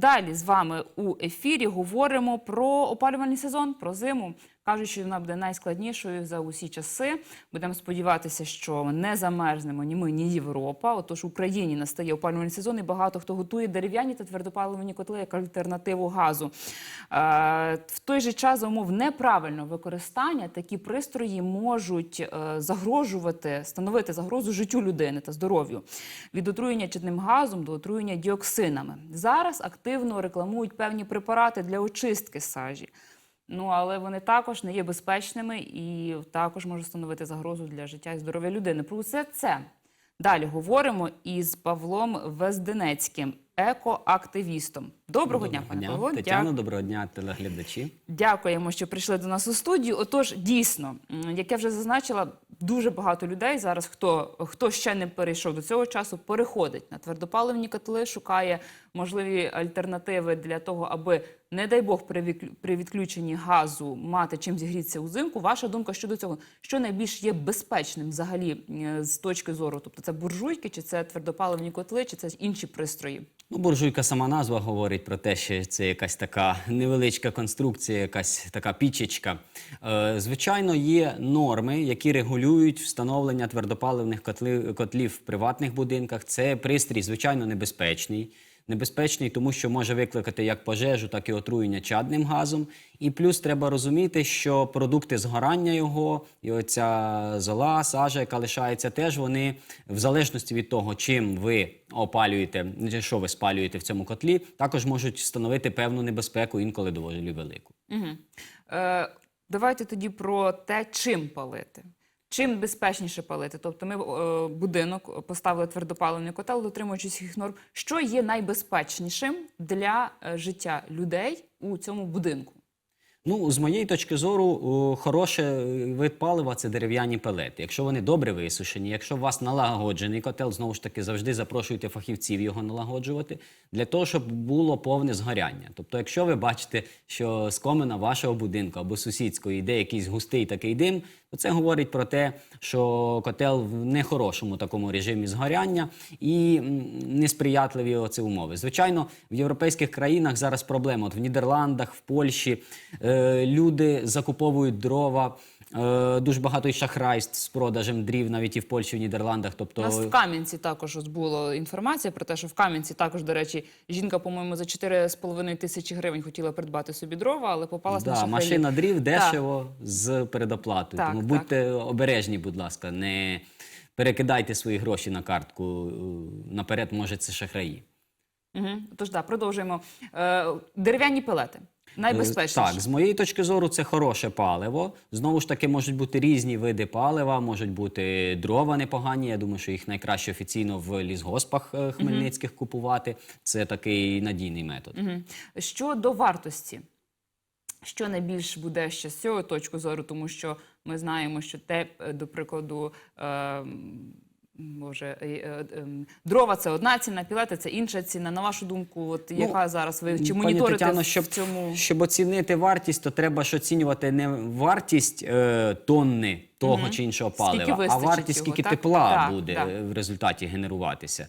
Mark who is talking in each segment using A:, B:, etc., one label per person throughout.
A: далі з вами у ефірі говоримо про опалювальний сезон, про зиму. Кажуть, що вона буде найскладнішою за усі часи. Будемо сподіватися, що не замерзнемо ні ми, ні Європа. Отож, Україні настає опалювальний сезон, і багато хто готує дерев'яні та твердопаливні котли як альтернативу газу. Е, в той же час за умов неправильного використання такі пристрої можуть е, загрожувати, становити загрозу життю людини та здоров'ю від отруєння чадним газом до отруєння діоксинами. Зараз активно рекламують певні препарати для очистки сажі. Ну але вони також не є безпечними і також можуть становити загрозу для життя і здоров'я людини. Про все це далі говоримо із Павлом Везденецьким, екоактивістом. Доброго, дня, пане Павло.
B: Тетяно, доброго дня, телеглядачі.
A: Дякуємо, що прийшли до нас у студію. Отож, дійсно, як я вже зазначила, дуже багато людей зараз, хто, хто ще не перейшов до цього часу, переходить на твердопаливні котли, шукає можливі альтернативи для того, аби, не дай Бог, при, відключенні газу мати чим зігрітися узимку. Ваша думка щодо цього, що найбільш є безпечним взагалі е, з точки зору? Тобто це буржуйки, чи це твердопаливні котли, чи це інші пристрої?
B: Ну, буржуйка сама назва говорить про те, що це якась така невеличка конструкція, якась така пічечка. Е, звичайно, є норми, які регулюють встановлення твердопаливних котли, котлів в приватних будинках. Це пристрій, звичайно, небезпечний. Небезпечний, тому що може викликати як пожежу, так і отруєння чадним газом. І плюс треба розуміти, що продукти згорання його, і оця зола, сажа, яка лишається, теж вони в залежності від того, чим ви опалюєте, що ви спалюєте в цьому котлі, також можуть становити певну небезпеку, інколи доволі велику.
A: Угу. Е, давайте тоді про те, чим палити. Чим безпечніше палити? Тобто ми е, будинок поставили твердопаливний котел, дотримуючись їх норм. Що є найбезпечнішим для е, життя людей у цьому будинку?
B: Ну, з моєї точки зору, о, хороше е, вид палива це дерев'яні пелети. Якщо вони добре висушені, якщо у вас налагоджений котел, знову ж таки завжди запрошуйте фахівців його налагоджувати для того, щоб було повне згоряння. Тобто, якщо ви бачите, що з комина вашого будинку або сусідського йде якийсь густий такий дим, це говорить про те, що котел в нехорошому такому режимі згоряння і несприятливі оці умови. Звичайно, в європейських країнах зараз проблема. От в Нідерландах, в Польщі е, люди закуповують дрова. Е, дуже багато і шахрайств з продажем дрів, навіть і в Польщі, і в Нідерландах. Тобто
A: У нас в Кам'янці також ось була інформація про те, що в Кам'янці також, до речі, жінка, по-моєму, за 4,5 тисячі гривень хотіла придбати собі дрова, але попалась на
B: да,
A: шахраїв.
B: машина дрів
A: Так.
B: дешево з передоплатою.
A: Так,
B: Тому
A: так.
B: будьте обережні, будь ласка, не перекидайте свої гроші на картку. е, Наперед, може, це шахраї.
A: Угу. Тож да, продовжуємо. Е, дерев'яні пелети. Найбезпечніші.
B: Е, Так, з моєї точки зору, це хороше паливо. Знову ж таки, можуть бути різні види палива, можуть бути дрова непогані. Я думаю, що їх найкраще офіційно в лісгоспах е, хмельницьких купувати. Це такий надійний метод.
A: Мгм. Щодо вартості, що найбільш буде ще з цього точки зору, тому що ми знаємо, що те, е, до прикладу, е, Боже, е, е, дрова це одна ціна, пілети це інша ціна. На вашу думку, от яка зараз ви чи моніторите
B: Тетяно,
A: в
B: щоб,
A: цьому?
B: щоб оцінити вартість, то треба ж оцінювати не вартість е, тонни того чи іншого палива, а вартість,
A: його,
B: скільки
A: так?
B: тепла
A: Так,
B: буде
A: так.
B: в результаті генеруватися.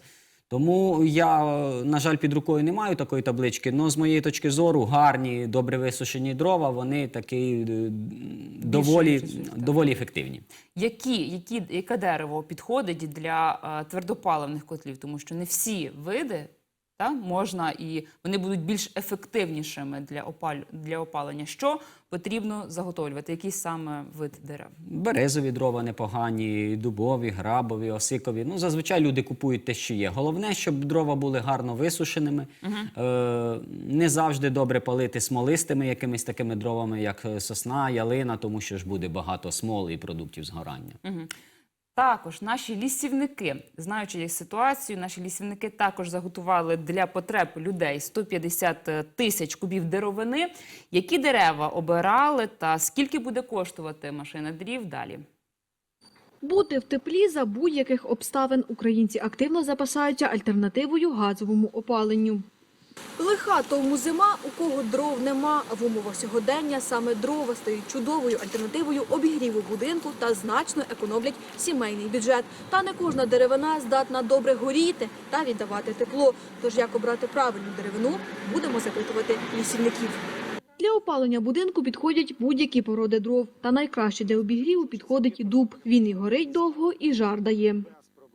B: Тому я, на жаль, під рукою не маю такої таблички, але з моєї точки зору гарні, добре висушені дрова, вони такі е, доволі, доволі ефективні.
A: Які, які, яке дерево підходить для е, твердопаливних котлів? Тому що не всі види та, можна і вони будуть більш ефективнішими для, опаль, для опалення. Що потрібно заготовлювати? Який саме вид дерев?
B: Березові дрова непогані, дубові, грабові, осикові. Ну, зазвичай люди купують те, що є. Головне, щоб дрова були гарно висушеними. Е, не завжди добре палити смолистими якимись такими дровами, як сосна, ялина, тому що ж буде багато смоли і продуктів згорання.
A: Також наші лісівники, знаючи їх ситуацію, наші лісівники також заготували для потреб людей 150 тисяч кубів деревини. Які дерева обирали та скільки буде коштувати машина дрів далі?
C: Бути в теплі за будь-яких обставин українці активно запасаються альтернативою газовому опаленню. Лиха тому зима, у кого дров нема. В умовах сьогодення саме дрова стають чудовою альтернативою обігріву будинку та значно економлять сімейний бюджет. Та не кожна деревина здатна добре горіти та віддавати тепло. Тож як обрати правильну деревину, будемо запитувати лісівників. Для опалення будинку підходять будь-які породи дров. Та найкраще для обігріву підходить дуб. Він і горить довго, і жар дає.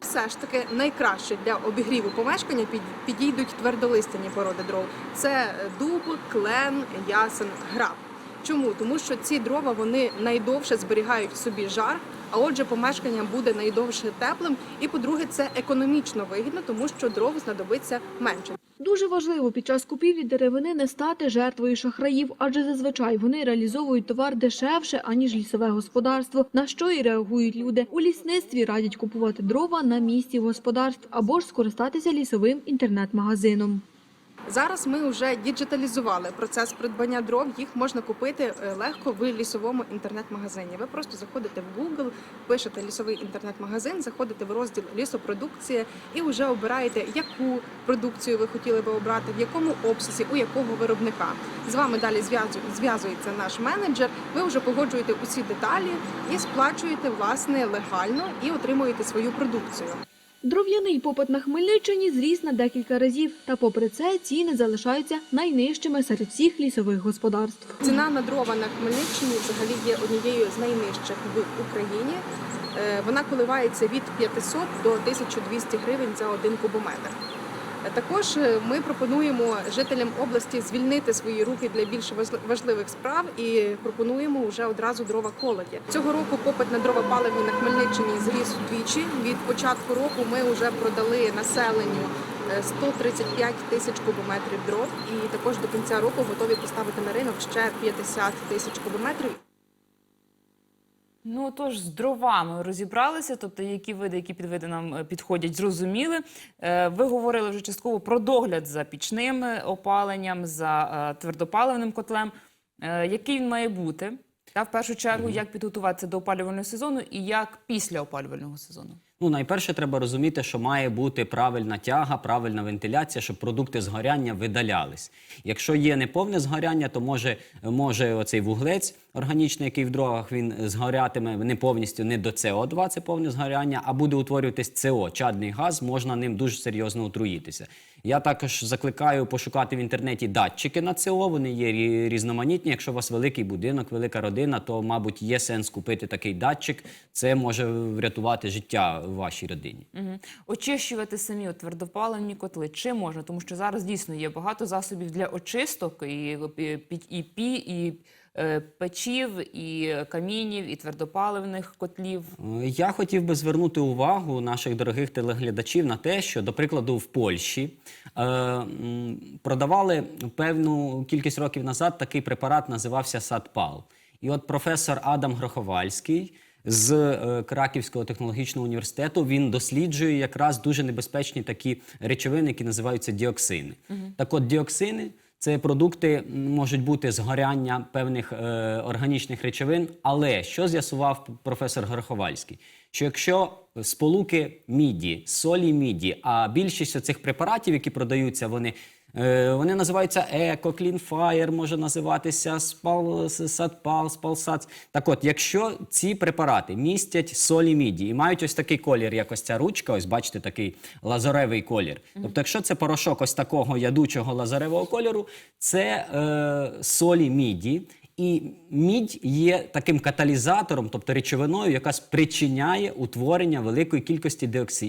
D: Все ж таки найкраще для обігріву помешкання під- підійдуть твердолистяні породи дров. Це дуб, клен, ясен, граб. Чому? Тому що ці дрова вони найдовше зберігають в собі жар, а отже, помешкання буде найдовше теплим. І по-друге, це економічно вигідно, тому що дров знадобиться менше.
C: Дуже важливо під час купівлі деревини не стати жертвою шахраїв, адже зазвичай вони реалізовують товар дешевше, аніж лісове господарство, на що і реагують люди. У лісництві радять купувати дрова на місці господарств або ж скористатися лісовим інтернет-магазином.
D: Зараз ми вже діджиталізували процес придбання дров. Їх можна купити е, легко в лісовому інтернет-магазині. Ви просто заходите в Google, пишете лісовий інтернет-магазин, заходите в розділ лісопродукція і вже обираєте, яку продукцію ви хотіли би обрати, в якому обсязі, у якого виробника. З вами далі зв'язу- зв'язується наш менеджер. Ви вже погоджуєте усі деталі і сплачуєте власне легально і отримуєте свою продукцію.
C: Дров'яний попит на Хмельниччині зріс на декілька разів, та попри це ціни залишаються найнижчими серед всіх лісових господарств.
D: Ціна на дрова на Хмельниччині взагалі є однією з найнижчих в Україні. Е, Вона коливається від 500 до 1200 гривень за один кубометр. Е, Також е, ми пропонуємо жителям області звільнити свої руки для більш важливих справ і пропонуємо вже одразу дрова колоді. Цього року попит на дрова паливні на Хмельниччині зріс удвічі. Від початку року ми вже продали населенню е, 135 тисяч кубометрів дров, і також до кінця року готові поставити на ринок ще 50 тисяч кубометрів.
A: Ну тож з дровами розібралися, тобто які види, які підвиди нам е, підходять, зрозуміли. Е, Ви говорили вже частково про догляд за пічним е, опаленням, за твердопаливним котлем. Який він має бути? Та в першу чергу, як підготуватися до опалювального сезону і як після опалювального сезону?
B: Ну, найперше треба розуміти, що має бути правильна тяга, правильна вентиляція, щоб продукти згоряння видалялись. Якщо є неповне згоряння, то може, може оцей вуглець органічний, який в дровах він згорятиме не повністю не до СО2, це повне згоряння, а буде утворюватись СО, чадний газ, можна ним дуже серйозно отруїтися. Я також закликаю пошукати в інтернеті датчики на СО, вони є різноманітні. Якщо у вас великий будинок, велика родина, то, мабуть, є сенс купити такий датчик. Це може врятувати життя вашій родині.
A: Угу. Очищувати самі твердопаливні котли. Чи можна? Тому що зараз дійсно є багато засобів для очисток, і, і, і і е, печів, і камінів, і твердопаливних котлів.
B: Е, Я хотів би звернути увагу наших дорогих телеглядачів на те, що, до прикладу, в Польщі е, продавали певну кількість років назад такий препарат, називався Садпал. І от професор Адам Гроховальський з е, Краківського технологічного університету він досліджує якраз дуже небезпечні такі речовини, які називаються діоксини. Так от діоксини це продукти можуть бути згоряння певних е, органічних речовин. Але що з'ясував професор Гороховальський? Що якщо сполуки міді, солі міді, а більшість цих препаратів, які продаються, вони. Е, Вони називаються еко, клінфаєр, може називатися спал, садпал, спалсац. Так от, якщо ці препарати містять солі міді і мають ось такий колір, як ось ця ручка, ось бачите, такий лазоревий колір. Тобто, якщо це порошок ось такого ядучого лазоревого кольору, це е, солі міді. І мідь є таким каталізатором, тобто речовиною, яка спричиняє утворення великої кількості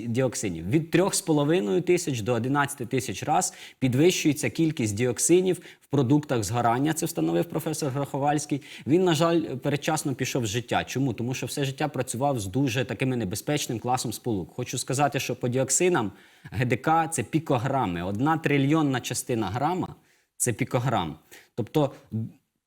B: діоксинів. Від 3,5 тисяч до 11 тисяч раз підвищується кількість діоксинів в продуктах згорання. Це встановив професор Гроховальський. Він, на жаль, передчасно пішов з життя. Чому? Тому що все життя працював з дуже такими небезпечним класом сполук. Хочу сказати, що по діоксинам ГДК це пікограми. Одна трильйонна частина грама це пікограм. Тобто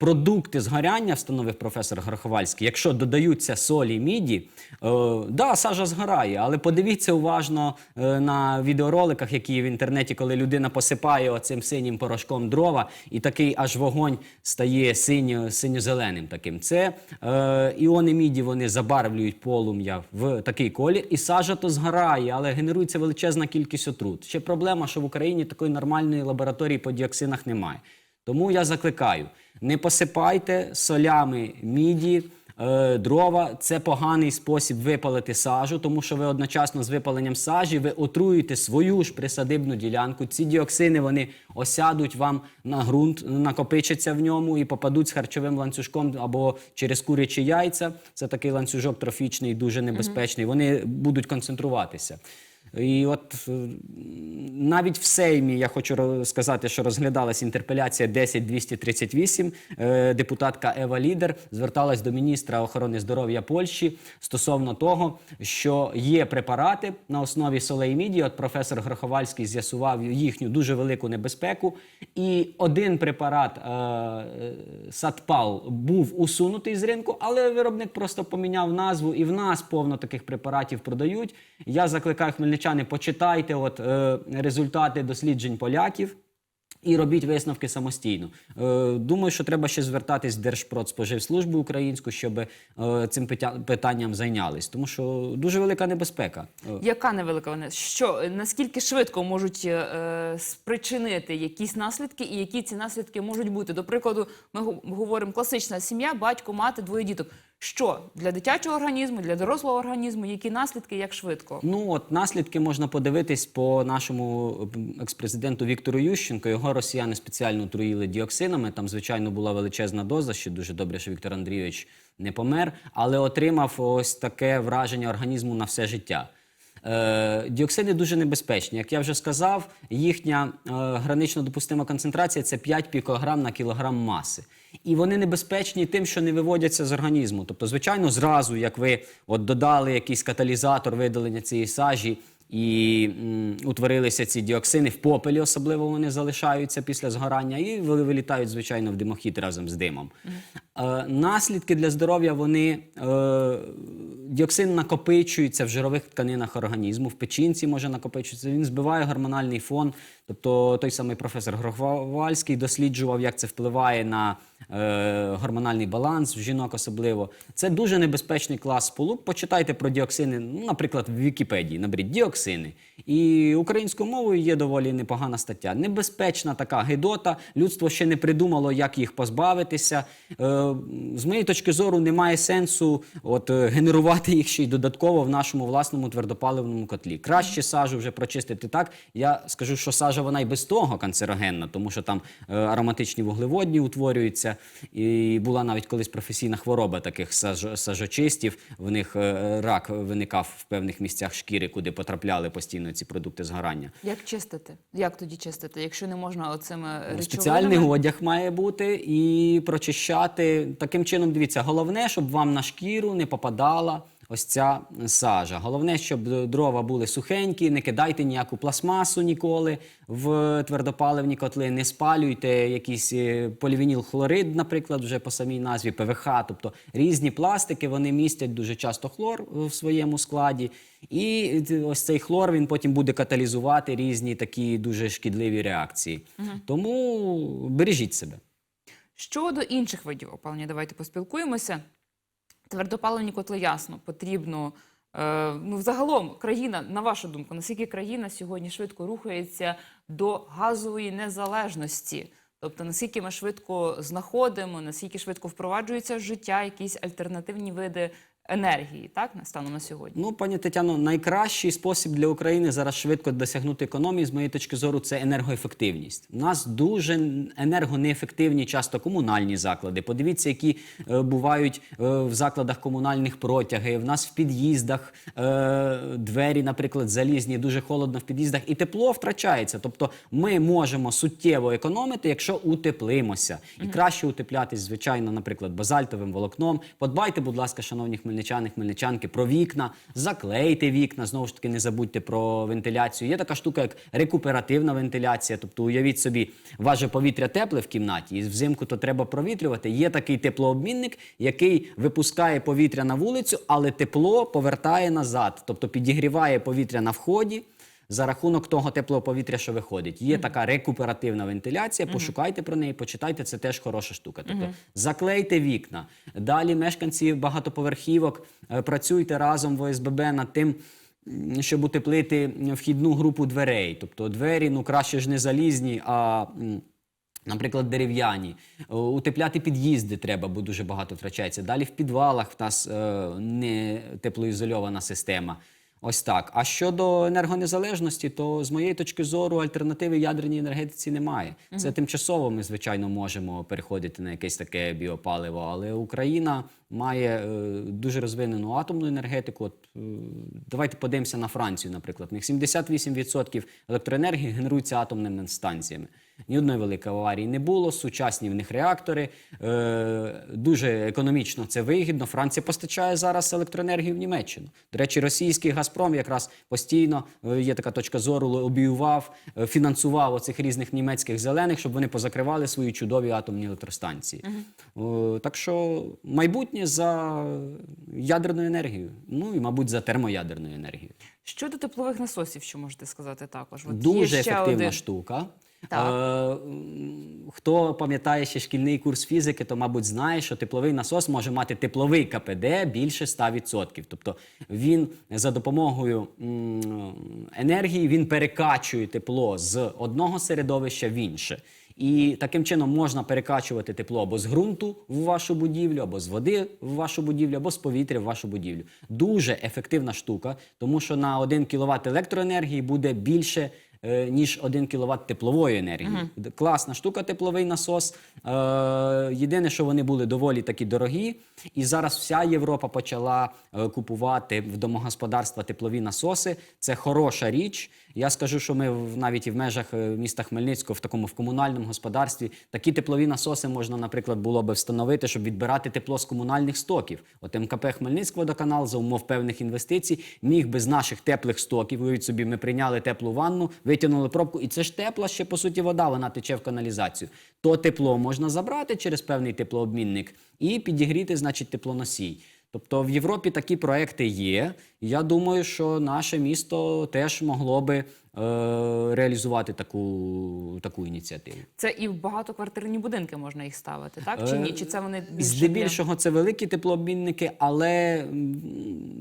B: продукти згоряння, встановив професор Гороховальський, якщо додаються солі міді, е, да, сажа згорає, але подивіться уважно е, на відеороликах, які є в інтернеті, коли людина посипає оцим синім порошком дрова, і такий аж вогонь стає синьо, синьо-зеленим таким. Це е, іони міді вони забарвлюють полум'я в такий колір, і сажа то згорає, але генерується величезна кількість отрут. Ще проблема, що в Україні такої нормальної лабораторії по діоксинах немає. Тому я закликаю: не посипайте солями міді. е, Дрова це поганий спосіб випалити сажу, тому що ви одночасно з випаленням сажі ви отруюєте свою ж присадибну ділянку. Ці діоксини вони осядуть вам на ґрунт, накопичаться в ньому і попадуть з харчовим ланцюжком або через курячі яйця. Це такий ланцюжок трофічний, дуже небезпечний. Вони будуть концентруватися. І от е, навіть в Сеймі я хочу сказати, що розглядалась інтерпеляція 10238. Е, Депутатка Ева Лідер зверталась до міністра охорони здоров'я Польщі стосовно того, що є препарати на основі солей міді. От професор Гроховальський з'ясував їхню дуже велику небезпеку. І один препарат е, е, Сатпал був усунутий з ринку, але виробник просто поміняв назву, і в нас повно таких препаратів продають. Я закликаю хмельничани, почитайте от, е, результати досліджень поляків. І робіть висновки самостійно. Е, думаю, що треба ще звертатись в Держпродспоживслужбу українську, щоб е, цим питанням зайнялись, тому що дуже велика небезпека. Е,
A: Яка невелика вона? Що е, наскільки швидко можуть е, спричинити якісь наслідки, і які ці наслідки можуть бути? До прикладу, ми го- говоримо класична сім'я, батько, мати, двоє діток. Що для дитячого організму, для дорослого організму, які наслідки, як швидко?
B: Ну от наслідки можна подивитись по нашому експрезиденту Віктору Ющенко. Його росіяни спеціально отруїли діоксинами. Там, звичайно, була величезна доза. Ще дуже добре, що Віктор Андрійович не помер, але отримав ось таке враження організму на все життя. Е, діоксини дуже небезпечні. Як я вже сказав, їхня е, гранично допустима концентрація це 5 пікограм на кілограм маси. І вони небезпечні тим, що не виводяться з організму. Тобто, звичайно, зразу, як ви от додали якийсь каталізатор видалення цієї сажі і м, утворилися ці діоксини в попелі, особливо вони залишаються після згорання, і вилітають, звичайно, в димохід разом з димом. Наслідки для здоров'я вони е, діоксин накопичується в жирових тканинах організму, в печінці може накопичуватися. Він збиває гормональний фон. Тобто той самий професор Грохвальський досліджував, як це впливає на е, гормональний баланс в жінок особливо. Це дуже небезпечний клас сполук. Почитайте про діоксини, ну, наприклад, в Вікіпедії. Наберіть діоксини. І українською мовою є доволі непогана стаття. Небезпечна така гидота. Людство ще не придумало, як їх позбавитися. Е, з моєї точки зору, немає сенсу от, е, генерувати їх ще й додатково в нашому власному твердопаливному котлі. Краще сажу вже прочистити так. Я скажу, що сажа вона й без того канцерогенна, тому що там е, ароматичні вуглеводні утворюються. І була навіть колись професійна хвороба таких саж- сажочистів. В них рак виникав в певних місцях шкіри, куди потрапляли постійно ці продукти згорання.
A: Як чистити? Як тоді чистити, якщо не можна оцими речовинами?
B: Спеціальний одяг має бути і прочищати. Таким чином, дивіться, головне, щоб вам на шкіру не попадала ось ця сажа. Головне, щоб дрова були сухенькі, не кидайте ніяку пластмасу ніколи в твердопаливні котли, не спалюйте якийсь е, полівінілхлорид, наприклад, вже по самій назві ПВХ. Тобто різні пластики вони містять дуже часто хлор в своєму складі. І ось цей хлор він потім буде каталізувати різні такі дуже шкідливі реакції. Тому бережіть себе.
A: Щодо інших видів опалення, давайте поспілкуємося. Твердопаливні котли ясно, потрібно. Е, ну, взагалом, країна, на вашу думку, наскільки країна сьогодні швидко рухається до газової незалежності? Тобто, наскільки ми швидко знаходимо, наскільки швидко впроваджуються в життя якісь альтернативні види енергії, так, станом на сьогодні?
B: Ну, пані Тетяно, найкращий спосіб для України зараз швидко досягнути економії, з моєї точки зору, це енергоефективність. У нас дуже енергонеефективні часто комунальні заклади. Подивіться, які е, бувають е, в закладах комунальних протяги. В нас в під'їздах е, двері, наприклад, залізні, дуже холодно в під'їздах, і тепло втрачається. Тобто ми можемо суттєво економити, якщо утеплимося. І краще утеплятись, звичайно, наприклад, базальтовим волокном. Подбайте, будь ласка, шановні хмельничани, хмельничанки, про вікна, заклейте вікна. Знову ж таки, не забудьте про вентиляцію. Є така штука, як рекуперативна вентиляція. Тобто, уявіть собі, ваше повітря тепле в кімнаті, і взимку то треба провітрювати. Є такий теплообмінник, який випускає повітря на вулицю, але тепло повертає назад, тобто підігріває повітря на вході. За рахунок того теплого повітря, що виходить, є така рекуперативна вентиляція. Пошукайте про неї, почитайте. Це теж хороша штука. Тобто заклейте вікна. Далі мешканці багатоповерхівок е, працюйте разом в ОСББ над тим. Щоб утеплити вхідну групу дверей, тобто двері, ну краще ж не залізні, а Наприклад, дерев'яні. Е, Утепляти під'їзди треба, бо дуже багато втрачається. Далі в підвалах в нас е, не теплоізольована система. Ось так. А щодо енергонезалежності, то з моєї точки зору альтернативи ядерній енергетиці немає. Це тимчасово ми, звичайно, можемо переходити на якесь таке біопаливо, але Україна має е, дуже розвинену атомну енергетику. От, е, давайте подивимося на Францію, наприклад. У них 78% електроенергії генерується атомними станціями. Ні одної великої аварії не було. Сучасні в них реактори. Е, дуже економічно це вигідно. Франція постачає зараз електроенергію в Німеччину. До речі, російський Газпром якраз постійно е, є така точка зору, лобіював, е, фінансував оцих різних німецьких зелених, щоб вони позакривали свої чудові атомні електростанції. Е, так що майбутнє за ядерною енергією. Ну і, мабуть, за термоядерною енергією.
A: Щодо теплових насосів, що можете сказати також? От є
B: Дуже
A: ще
B: ефективна
A: один.
B: штука.
A: Так.
B: Е, хто пам'ятає ще шкільний курс фізики, то, мабуть, знає, що тепловий насос може мати тепловий КПД більше 100%. Тобто він за допомогою енергії він перекачує тепло з одного середовища в інше. І таким чином можна перекачувати тепло або з ґрунту в вашу будівлю, або з води в вашу будівлю, або з повітря в вашу будівлю. Дуже ефективна штука, тому що на 1 кВт електроенергії буде більше. Е, Ніж 1 кВт теплової енергії. Д- Класна штука, тепловий насос. Е, єдине, що вони були доволі такі дорогі, і зараз вся Європа почала е, купувати в домогосподарства теплові насоси. Це хороша річ. Я скажу, що ми в- навіть і в межах міста Хмельницького, в такому в комунальному господарстві, такі теплові насоси можна, наприклад, було би встановити, щоб відбирати тепло з комунальних стоків. От МКП Хмельницькводоканал за умов певних інвестицій міг би з наших теплих стоків. Уявіть собі, ми прийняли теплу ванну, витягнули пробку, і це ж тепла ще по суті вода, вона тече в каналізацію. То тепло можна забрати через певний теплообмінник і підігріти, значить, теплоносій. Тобто в Європі такі проекти є. Я думаю, що наше місто теж могло би е, реалізувати таку, таку ініціативу.
A: Це і в багатоквартирні будинки можна їх ставити, так? Чи ні? Чи це вони більше
B: Здебільшого це великі теплообмінники, але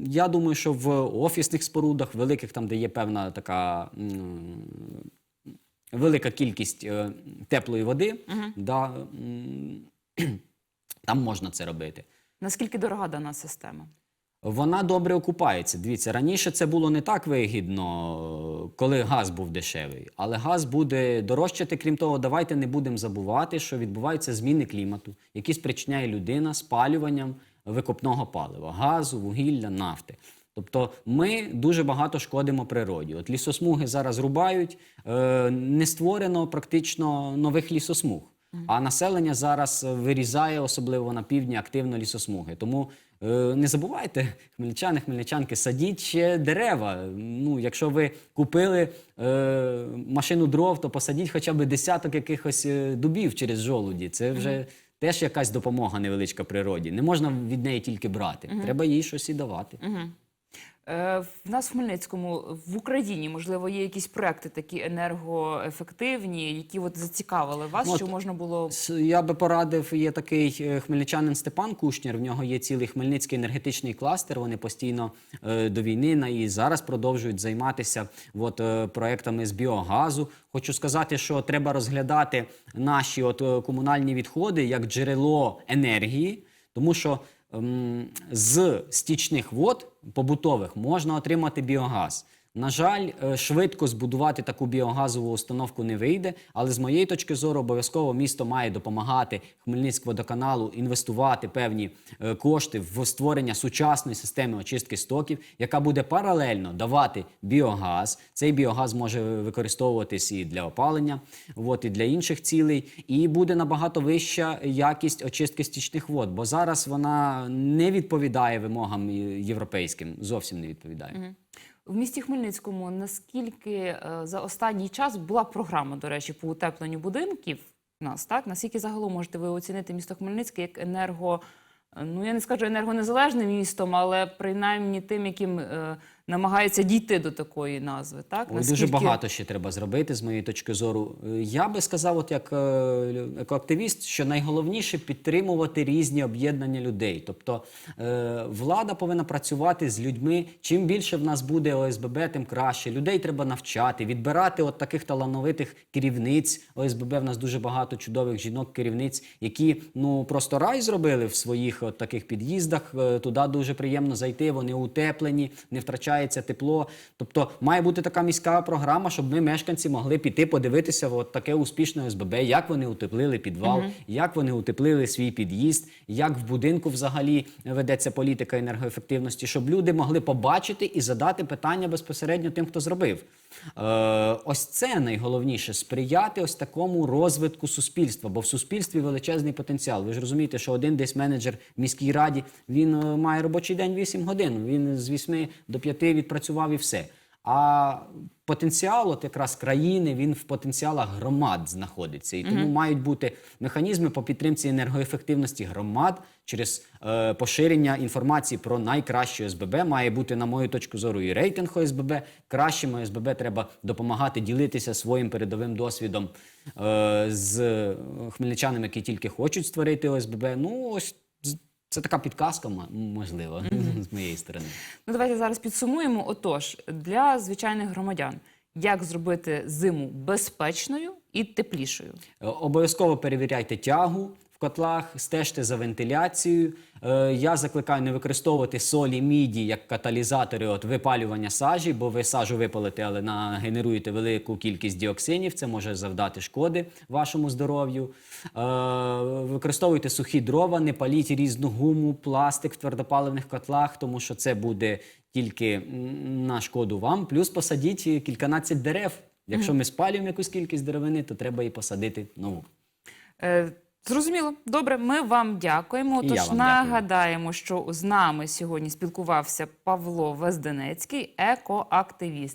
B: я думаю, що в офісних спорудах, великих, там, де є певна така велика кількість е, теплої води, да, м, там можна це робити.
A: Наскільки дорога дана система?
B: Вона добре окупається. Дивіться, раніше це було не так вигідно, коли газ був дешевий, але газ буде дорожчати. Крім того, давайте не будемо забувати, що відбуваються зміни клімату, які спричиняє людина спалюванням викопного палива, газу, вугілля, нафти. Тобто ми дуже багато шкодимо природі. От лісосмуги зараз рубають, е, не створено практично нових лісосмуг. А населення зараз е, вирізає, особливо на півдні, активно лісосмуги. Тому е, не забувайте, хмельничани, хмельничанки, садіть ще дерева. Ну, якщо ви купили е, машину дров, то посадіть хоча б десяток якихось е, дубів через жолуді. Це вже теж якась допомога невеличка природі. Не можна від неї тільки брати. Треба їй щось і давати.
A: Е, В нас в Хмельницькому, в Україні, можливо, є якісь проекти такі енергоефективні, які от зацікавили вас,
B: Ну,
A: що
B: от
A: можна було
B: Я би порадив, є такий е, хмельничанин Степан Кушнєр. В нього є цілий хмельницький енергетичний кластер. Вони постійно е, до війни на і зараз продовжують займатися от, е, проектами з біогазу. Хочу сказати, що треба розглядати наші от, е, комунальні відходи як джерело енергії, тому що ем, з стічних вод побутових можна отримати біогаз. На жаль, е, швидко збудувати таку біогазову установку не вийде, але з моєї точки зору обов'язково місто має допомагати Хмельницькводоканалу інвестувати певні е, кошти в створення сучасної системи очистки стоків, яка буде паралельно давати біогаз. Цей біогаз може використовуватись і для опалення, от, і для інших цілей, і буде набагато вища якість очистки стічних вод, бо зараз вона не відповідає вимогам е, європейським, зовсім не відповідає.
A: В місті Хмельницькому наскільки е, за останній час була програма, до речі, по утепленню будинків нас, так? Наскільки загалом можете ви оцінити місто Хмельницьке як енерго, е, ну я не скажу енергонезалежним містом, але принаймні тим, яким е, намагається дійти до такої назви, так?
B: Ой, Дуже багато ще треба зробити з моєї точки зору. Е, Я би сказав, от як е, екоактивіст, що найголовніше підтримувати різні об'єднання людей. Тобто е, влада повинна працювати з людьми. Чим більше в нас буде ОСББ, тим краще. Людей треба навчати, відбирати от таких талановитих керівниць. ОСББ в нас дуже багато чудових жінок-керівниць, які ну просто рай зробили в своїх от таких під'їздах. Туди дуже приємно зайти. Вони утеплені, не втрачається тепло. Тобто має бути така міська програма, щоб ми, мешканці, могли піти подивитися в от таке успішне ОСББ, як вони утеплили підвал, як вони утеплили свій під'їзд, як в будинку взагалі ведеться політика енергоефективності, щоб люди могли побачити і задати питання безпосередньо тим, хто зробив. Е, ось це найголовніше сприяти ось такому розвитку суспільства, бо в суспільстві величезний потенціал. Ви ж розумієте, що один десь менеджер в міській раді він е, має робочий день 8 годин. Він з 8 до 5 відпрацював і все. А потенціал, от якраз країни, він в потенціалах громад знаходиться. І тому мають бути механізми по підтримці енергоефективності громад через е, поширення інформації про найкращі ОСББ. Має бути, на мою точку зору, і рейтинг ОСББ. Кращим ОСББ треба допомагати ділитися своїм передовим досвідом е, з хмельничанами, які тільки хочуть створити ОСББ. Ну, ось це така підказка, можливо, з моєї сторони.
A: Ну, давайте зараз підсумуємо. Отож, для звичайних громадян, як зробити зиму безпечною і теплішою?
B: Е, Обов'язково перевіряйте тягу котлах, стежте за вентиляцією. Е, Я закликаю не використовувати солі міді як каталізатори от випалювання сажі, бо ви сажу випалите, але нагенеруєте велику кількість діоксинів. Це може завдати шкоди вашому здоров'ю. Е, Використовуйте сухі дрова, не паліть різну гуму, пластик в твердопаливних котлах, тому що це буде тільки на шкоду вам. Плюс посадіть кільканадцять дерев. Якщо ми спалюємо якусь кількість деревини, то треба і посадити нову.
A: Зрозуміло, добре, ми вам дякуємо.
B: І
A: Тож
B: я вам
A: нагадаємо, що з нами сьогодні спілкувався Павло Везденецький, екоактивіст.